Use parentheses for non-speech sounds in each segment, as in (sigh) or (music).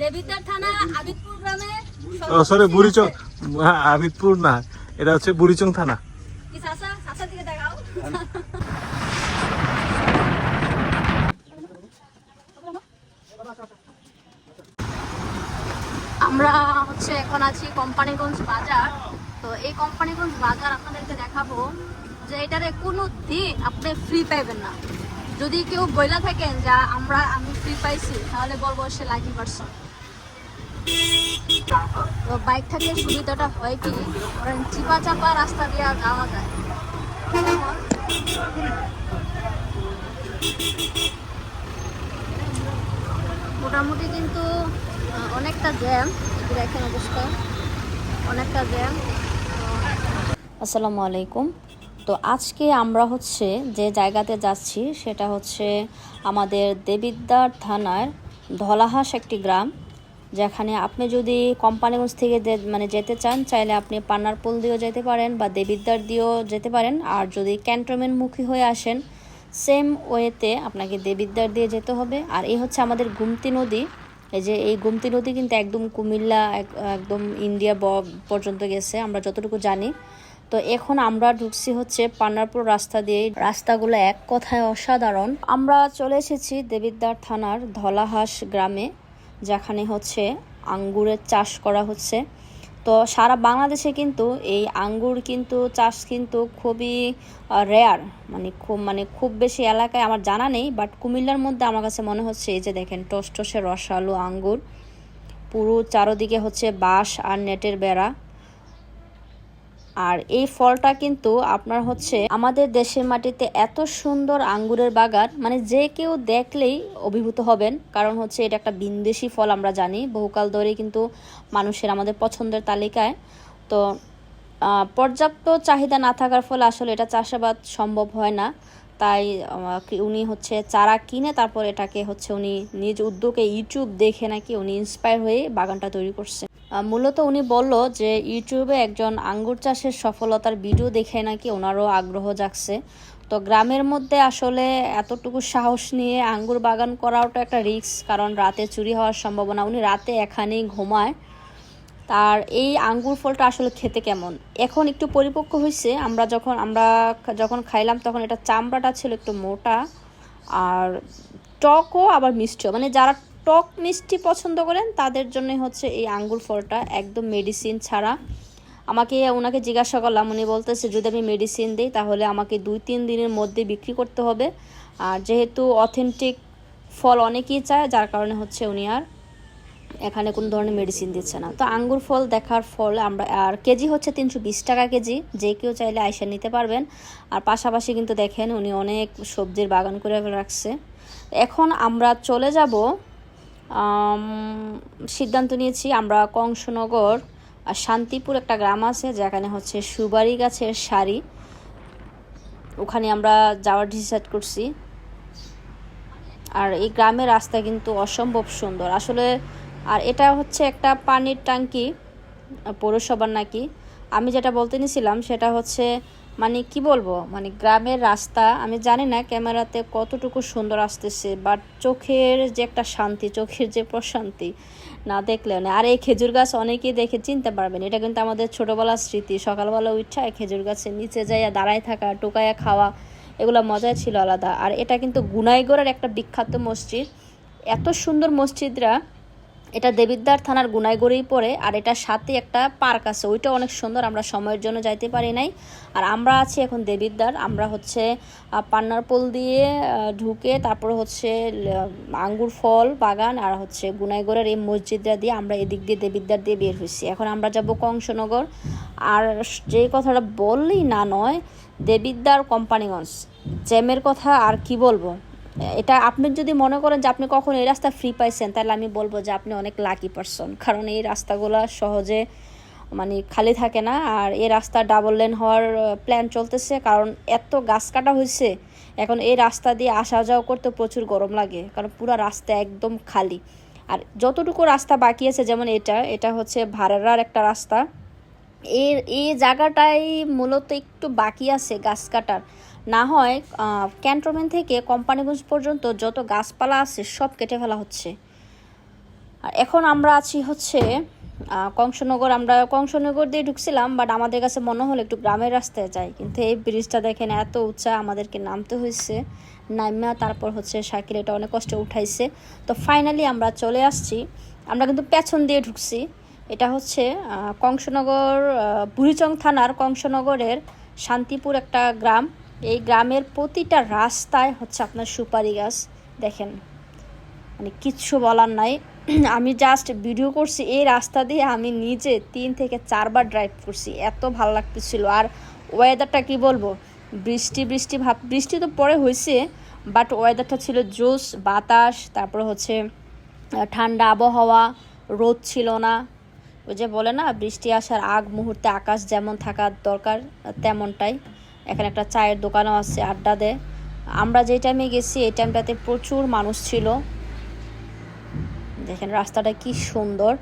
দেবিদ্বার থানা আবিদপুর গ্রামে সরি বুড়িচং হ্যাঁ আবিদপুর না এটা হচ্ছে বুড়িচং থানা। আমরা হচ্ছে এখন আছি কোম্পানিগঞ্জ বাজার। তো এই কোম্পানিগঞ্জ বাজার আপনাদেরকে দেখাবো যে এটারে কোনো দিন আপনি ফ্রি পাইবেন না। যদি কেউ বইলা থাকেন যা আমরা আমি ফ্রি পাইছি তাহলে বলব সে লাকি পারসন তো বাইক থাকলে সুবিধাটা হয় কি? ধরেন চিপা চাপা রাস্তা দিয়ে যাওয়া যায়। মোটামুটি কিন্তু অনেকটা জ্যাম। দেখেন অবস্থা, অনেকটা জ্যাম। আসসালামু আলাইকুম। তো আজকে আমরা হচ্ছে যে জায়গাতে যাচ্ছি, সেটা হচ্ছে আমাদের দেবিদ্বার থানার ধলাহাস একটি গ্রাম। যেখানে আপনি যদি কোম্পানিগঞ্জ থেকে মানে যেতে চান, চাইলে আপনি পান্নারপুল দিয়েও যেতে পারেন বা দেবিদ্বার দিয়েও যেতে পারেন। আর যদি ক্যান্টনমেন্টমুখী হয়ে আসেন সেম ওয়েতে আপনাকে দেবিদ্বার দিয়ে যেতে হবে। আর এই হচ্ছে আমাদের গুমতি নদী। এই যে এই গুমতি নদী কিন্তু একদম কুমিল্লা, এক- একদম ইন্ডিয়া পর্যন্ত গেছে, আমরা যতটুকু জানি। তো এখন আমরা ঢুকছি হচ্ছে পান্নারপুর রাস্তা দিয়ে রাস্তাগুলো এক কথায় অসাধারণ। আমরা চলে এসেছি দেবিদ্বার থানার ধলাহাস গ্রামে। যেখানে হচ্ছে আঙ্গুরের চাষ করা হচ্ছে। তো সারা বাংলাদেশে কিন্তু এই আঙ্গুর কিন্তু চাষ কিন্তু খুবই রেয়ার মানে খুব মানে খুব বেশি এলাকায় আমার জানা নেই বাট কুমিল্লার মধ্যে আমার কাছে মনে হচ্ছে এই যে দেখেন টস টসে রসালো আঙ্গুর, পুরো চারোদিকে হচ্ছে বাঁশ আর নেটের বেড়া। আর এই ফলটা কিন্তু আপনার হচ্ছে আমাদের দেশের মাটিতে এত সুন্দর আঙ্গুরের বাগান মানে যে কেউ দেখলেই অভিভূত হবেন। কারণ হচ্ছে এটা একটা বিন্দেশি ফল আমরা জানি, বহুকাল ধরেই কিন্তু মানুষের আমাদের পছন্দের তালিকায়। তো পর্যাপ্ত চাহিদা না থাকার ফলে আসলে এটা চাষাবাদ সম্ভব হয় না। তাই উনি হচ্ছে চারা কিনে তারপর এটাকে হচ্ছে উনি নিজ উদ্যোগে ইউটিউব দেখে নাকি উনি ইন্সপায়ার হয়ে বাগানটা তৈরি করছে। মূলত উনি বলল যে ইউটিউবে একজন আঙ্গুর চাষের সফলতার ভিডিও দেখে নাকি ওনারও আগ্রহ জাগছে। তো গ্রামের মধ্যে আসলে এতটুকু সাহস নিয়ে আঙ্গুর বাগান করাওটা একটা রিস্ক, কারণ রাতে চুরি হওয়ার সম্ভাবনা। উনি রাতে এখানেই ঘুমায়। তার এই আঙ্গুর ফলটা আসলে খেতে কেমন? এখন একটু পরিপক্ক হয়েছে আমরা যখন আমরা যখন খাইলাম তখন এটা চামড়াটা ছিল একটু মোটা আর টকও আবার মিষ্টিও। মানে যারা টক মিষ্টি পছন্দ করেন, তাদের জন্য হচ্ছে এই আঙ্গুর ফলটা একদম মেডিসিন ছাড়া। আমাকে ওনাকে জিজ্ঞাসা করলাম, উনি বলতেছে, যদি আমি মেডিসিন দিই, তাহলে আমাকে দুই তিন দিনের মধ্যে বিক্রি করতে হবে। আর যেহেতু অথেন্টিক ফল অনেকেই চায়, যার কারণে হচ্ছে উনি আর এখানে কোনো ধরনের মেডিসিন দিচ্ছে না। তো আঙ্গুর ফল দেখার ফল আমরা, আর কেজি হচ্ছে তিনশো বিশ টাকা কেজি, যে কেউ চাইলে আইসা নিতে পারবেন। আর পাশাপাশি কিন্তু দেখেন, উনি অনেক সবজির বাগান করে রাখছে। এখন আমরা চলে যাব সিদ্ধান্ত নিয়েছি আমরা কংসনগর শান্তিপুর একটা গ্রাম আছে, যেখানে হচ্ছে সুবারি গাছের শাড়ি ওখানে আমরা যাওয়ার ডিসাইড করছি। আর এই গ্রামের রাস্তা কিন্তু অসম্ভব সুন্দর। আসলে, আর এটা হচ্ছে একটা পানির ট্যাঙ্কি, পৌরসভার নাকি। আমি যেটা বলতে নিছিলাম সেটা হচ্ছে মানে কি বলব? মানে গ্রামের রাস্তা, আমি জানি না ক্যামেরাতে কতটুকু সুন্দর আসতেছে বাট চোখের যে একটা শান্তি, চোখের যে প্রশান্তি, না দেখলে না। আর এই খেজুর গাছ অনেকেই দেখে চিনতে পারবেন। এটা কিন্তু আমাদের ছোটবেলার স্মৃতি। সকালবেলা উঠা খেজুর গাছের নিচে যাইয়া দাঁড়ায় থাকা টোকাইয়া খাওয়া, এগুলো মজাই ছিল আলাদা। আর এটা কিন্তু গুনাইগড়ের একটা বিখ্যাত মসজিদ। এত সুন্দর মসজিদরা এটা দেবিদ্বার থানার গুনাইগড়েই পড়ে আর এটার সাথে একটা পার্ক আছে। ওইটা অনেক সুন্দর আমরা সময়ের জন্য যাইতে পারি নাই। আর আমরা আছি এখন দেবিদ্বার আমরা হচ্ছে আহ, পান্নারপোল দিয়ে ঢুকে তারপর হচ্ছে আঙ্গুর ফল বাগান আর হচ্ছে গুনাইগড়ের এই মসজিদটা দিয়ে আমরা এদিক দিয়ে দেবিদ্বার দিয়ে বের হয়েছি। এখন আমরা যাব কংসনগর। আর যে কথাটা বললেই না নয় দেবিদ্বার কোম্পানিগঞ্জ। জ্যামের কথা আর কি বলব? এটা আপনি যদি মনে করেন যে আপনি কখন এই রাস্তা ফ্রি পাইছেন, তাহলে আমি বলব যে আপনি অনেক লাকি পারসন কারণ এই রাস্তাগুলো সহজে মানে খালি থাকে না, আর এই রাস্তা ডাবল লেন হওয়ার প্ল্যান চলতেছে। কারণ এত গাছ কাটা হয়েছে এখন এই রাস্তা দিয়ে আসা যাওয়া করতে প্রচুর গরম লাগে, কারণ পুরো রাস্তা একদম খালি। আর যতটুকু রাস্তা বাকি আছে, যেমন এটা এটা হচ্ছে ভাড়ার একটা রাস্তা। এর এই জায়গাটাই মূলত একটু বাকি আছে গাছ কাটার। না হয় ক্যান্টনমেন্ট থেকে কোম্পানিগঞ্জ পর্যন্ত যত গাছপালা আছে সব কেটে ফেলা হচ্ছে। আর এখন আমরা আছি হচ্ছে কংসনগর। আমরা কংসনগর দিয়ে ঢুকছিলাম বাট আমাদের কাছে মনে হলো একটু গ্রামের রাস্তায় যাই। কিন্তু এই ব্রিজটা দেখেন, এত উঁচা আমাদেরকে নামতে হয়েছে। নামিয়া তারপর হচ্ছে সাইকেল এটা অনেক কষ্টে উঠাইছে। তো ফাইনালি আমরা চলে আসছি। আমরা কিন্তু পেছন দিয়ে ঢুকছি। এটা হচ্ছে কংসনগর বুড়িচং থানার কংসনগরের শান্তিপুর একটা গ্রাম। এই গ্রামের প্রতিটা রাস্তায় হচ্ছে আপনার সুপারি গাছ, দেখেন। মানে কিচ্ছু বলার নাই। (clears throat) আমি জাস্ট ভিডিও করছি, এই রাস্তা দিয়ে আমি নিজে তিন থেকে চারবার ড্রাইভ করছি। এত ভালো লাগতেছিল। আর ওয়েদারটা কি বলব? বৃষ্টি বৃষ্টি ভাব, বৃষ্টি তো পরে হয়েছে বাট ওয়েদারটা ছিল জোস বাতাস, তারপরে হচ্ছে ঠান্ডা আবহাওয়া, রোদ ছিল না। ওই যে বলে না, বৃষ্টি আসার আগ মুহূর্তে আকাশ যেমন থাকার দরকার, তেমনটাই। এখানে একটা চায়ের দোকানও আছে, আড্ডা দেয়। আমরা যে টাইমে গেছি, এই টাইমটাতে প্রচুর মানুষ ছিল। দেখেন রাস্তাটা কি সুন্দর।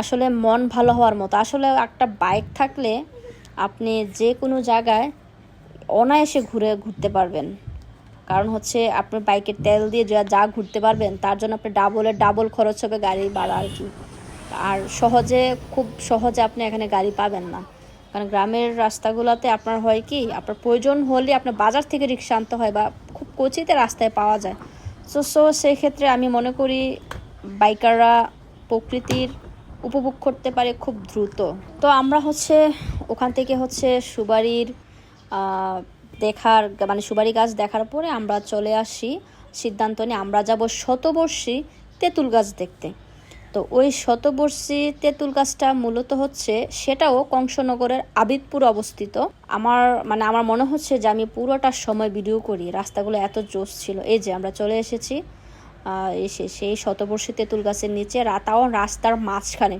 আসলে মন ভালো হওয়ার মতো। আসলে একটা বাইক থাকলে আপনি যে কোনো জায়গায় অনায়াসে ঘুরে, ঘুরতে পারবেন। কারণ হচ্ছে আপনার বাইকের তেল দিয়ে যা যা ঘুরতে পারবেন, তার জন্য আপনি ডাবলের ডাবল খরচ হবে গাড়ি ভাড়া আর কি। আর সহজে, খুব সহজে আপনি এখানে গাড়ি পাবেন না। কারণ গ্রামের রাস্তাগুলোতে আপনার হয় কি, আপনার প্রয়োজন হলে আপনার বাজার থেকে রিক্সা আনতে হয় বা খুব কচিতে রাস্তায় পাওয়া যায়। সো সো সেক্ষেত্রে আমি মনে করি বাইকাররা প্রকৃতির উপভোগ করতে পারে খুব দ্রুত। তো আমরা হচ্ছে, ওখান থেকে হচ্ছে সুবারির দেখার মানে সুবারি গাছ দেখার পরে আমরা চলে আসি সিদ্ধান্ত নিয়ে। আমরা যাব শতবর্ষী তেঁতুল গাছ দেখতে। তো ওই শতবর্ষী তেঁতুল গাছটা মূলত হচ্ছে সেটাও কংসনগরের আবিদপুর অবস্থিত। আমার মানে আমার মনে হচ্ছে যে আমি পুরোটা সময় ভিডিও করি, রাস্তাগুলো এত জোশ ছিল। এই যে আমরা চলে এসেছি এসে সেই শতবর্ষী তেঁতুল গাছের নিচে তাও রাস্তার মাঝখানে।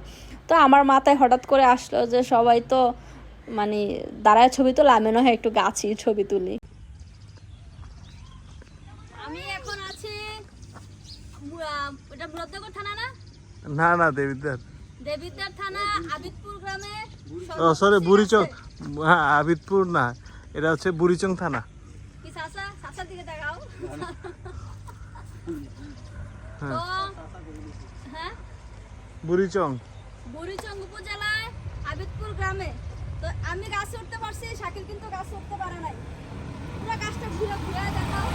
তো আমার মাথায় হঠাৎ করে আসলো যে সবাই তো মানে দাঁড়ায় ছবি তোলা, আমি নয় একটু গাছই ছবি তুলি। আমি এখন আছি থানা না? না না দেবিদার দেবিদ্বার থানা আবিদপুর গ্রামে ও সরি বুড়িচং হ্যাঁ আবিদপুর না এটা হচ্ছে বুড়িচং থানা। কি চাচা? চাচার দিকে দেখাও হ্যাঁ। তো হ্যাঁ? বুড়িচং। বুড়িচং উপজেলায় আবিদপুর গ্রামে। তো আমি গাছে উঠতে পারছি শাকিল কিন্তু গাছে উঠতে পারে নাই। পুরো গাছটা ঘুরে ঘুরে দেখাও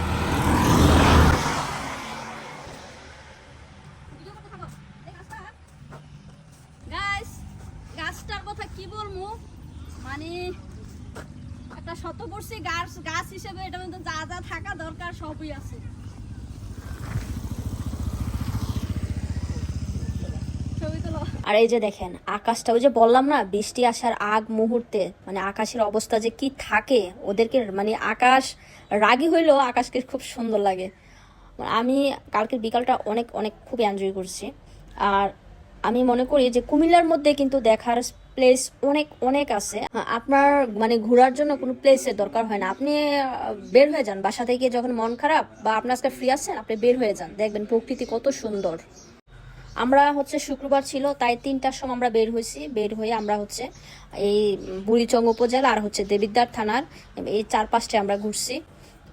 ভিডিও করতে থাকো। এই গাছটা গাইস গাছটার কথা কি বলব? মানে একটা শতবর্ষী গাছ গাছ হিসেবে এটা মধ্যে যা যা থাকা দরকার সবই আছে। আর এই যে দেখেন, আকাশটা, ওই যে বললাম না, বৃষ্টি আসার আগ মুহূর্তে মানে আকাশের অবস্থা যে কি থাকে, ওদেরকে মানে আকাশ রাগী হইলেও আকাশকে খুব সুন্দর লাগে। আমি কালকের বিকালটা অনেক অনেক খুব এনজয় করছি। আর আমি মনে করি যে কুমিল্লার মধ্যে কিন্তু দেখার প্লেস অনেক অনেক আছে। হ্যাঁ, আপনার মানে ঘোরার জন্য কোনো প্লেসের দরকার হয় না। আপনি বের হয়ে যান বাসা থেকে যখন মন খারাপ বা আপনার আজকে ফ্রি আছেন আপনি বের হয়ে যান। দেখবেন প্রকৃতি কত সুন্দর। আমরা হচ্ছে শুক্রবার ছিল তাই তিনটার সময় আমরা বের হয়েছি। বের হয়ে আমরা হচ্ছে এই বুড়িচং উপজেলা আর হচ্ছে দেবিদ্বার থানার এই চার আমরা ঘুরছি।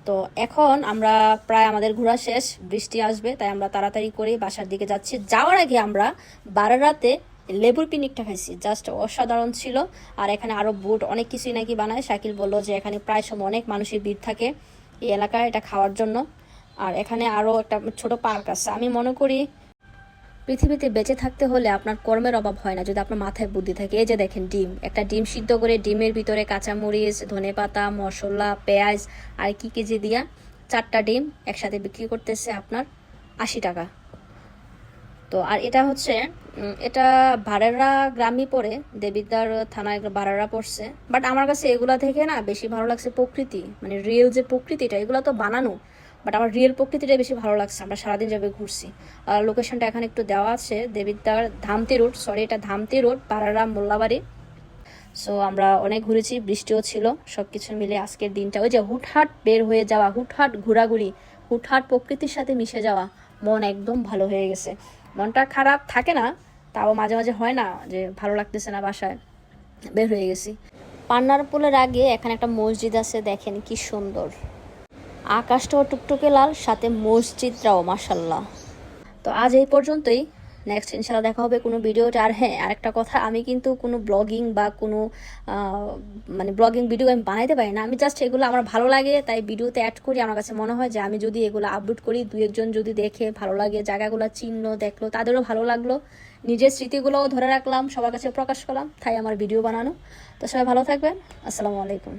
তো এখন আমরা প্রায় আমাদের ঘোরা শেষ বৃষ্টি আসবে তাই আমরা তাড়াতাড়ি করে বাসার দিকে যাচ্ছি। যাওয়ার আগে আমরা বারারাতে লেবুর পিনিকটা খাইছি জাস্ট অসাধারণ ছিল। আর এখানে আরও বুট, অনেক কিছুই নাকি বানায়। শাকিল বলল যে এখানে প্রায় সময় অনেক মানুষের ভিড় থাকে এই এলাকায় এটা খাওয়ার জন্য। আর এখানে আরও একটা ছোট পার্ক আছে। আমি মনে করি পৃথিবীতে বেঁচে থাকতে হলে আপনার কর্মের অভাব হয় না, যদি আপনার মাথায় বুদ্ধি থাকে। এই যে দেখেন ডিম, একটা ডিম সিদ্ধ করে ডিমের ভিতরে কাঁচামরিচ, ধনেপাতা, মশলা, পেঁয়াজ, আর কি কেজি দিয়া চারটা ডিম একসাথে বিক্রি করতেছে আপনার আশি টাকা। তো আর এটা হচ্ছে এটা ভাড়ারা গ্রামই পড়ে, দেবিদ্বার থানায় ভাড়ারা পড়ছে। বাট আমার কাছে এগুলা থেকে না বেশি ভালো লাগছে প্রকৃতি মানে রিয়েল যে প্রকৃতিটা, এগুলো তো বানানো বাট আমার রিয়েল প্রকৃতিটা বেশি ভালো লাগছে। আমরা সারাদিন যাবে ঘুরছি। আর লোকেশনটা এখানে একটু দেওয়া আছে, দেবিদ্বার ধামতি রোড সরি এটা ধামতি রোড পাড়ারা মোল্লাবাড়ি। সো আমরা অনেক ঘুরেছি, বৃষ্টিও ছিল সব কিছু মিলে আজকের দিনটা। ওই যে হুটহাট বের হয়ে যাওয়া, হুটহাট ঘোরাঘুরি, হুটহাট প্রকৃতির সাথে মিশে যাওয়া মন একদম ভালো হয়ে গেছে। মনটা খারাপ থাকে না, তাও মাঝে মাঝে হয় না যে ভালো লাগতেছে না বাসায়, বের হয়ে গেছি। পান্নার পোলের আগে এখানে একটা মসজিদ আছে, দেখেন কি সুন্দর। আকাশটাও টুকটুকে লাল, সাথে মসজিদরাও মাসাল্লাহ তো আজ এই পর্যন্তই। নেক্সট ইনশাল্লাহ দেখা হবে কোনো ভিডিওটা আর হ্যাঁ আরেকটা কথা, আমি কিন্তু কোনো ব্লগিং বা কোনো মানে ব্লগিং ভিডিও আমি বানাইতে পারি না। আমি জাস্ট এগুলো আমার ভালো লাগে, তাই ভিডিওতে অ্যাড করি। আমার কাছে মনে হয় যে আমি যদি এগুলো আপলোড করি দু একজন যদি দেখে ভালো লাগে, জায়গাগুলো চিহ্ন দেখল, তাদেরও ভালো লাগল। নিজের স্মৃতিগুলোও ধরে রাখলাম, সবার কাছে প্রকাশ করলাম, তাই আমার ভিডিও বানানো। তো সবাই ভালো থাকবেন। আসসালামু আলাইকুম।